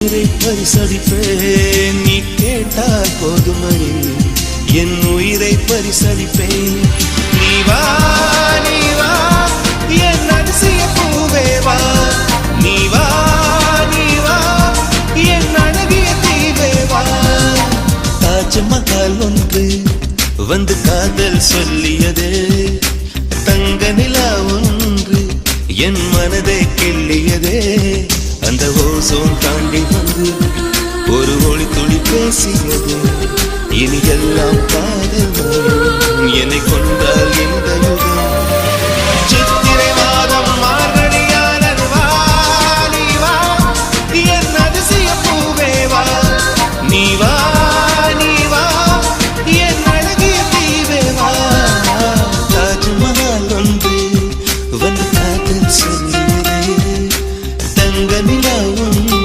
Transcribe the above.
உயிரை பரிசளிப்பேன் நீ கேட்டால் போதுமணி என் உயிரை பரிசளிப்பேன் நீ வா நீ வா என் அதிசய பூவே வா. நீ வா நீ வா என் அழகிய தீவே வா. தாஜ்மஹால் ஒன்று வந்து காதல் சொல்லியது. தங்க நிலா ஒன்று என் மனதை கிள்ளியதே. அந்த சோல் தாண்டி வந்து ஒரு ஒளி துளி பேசி நிலவும்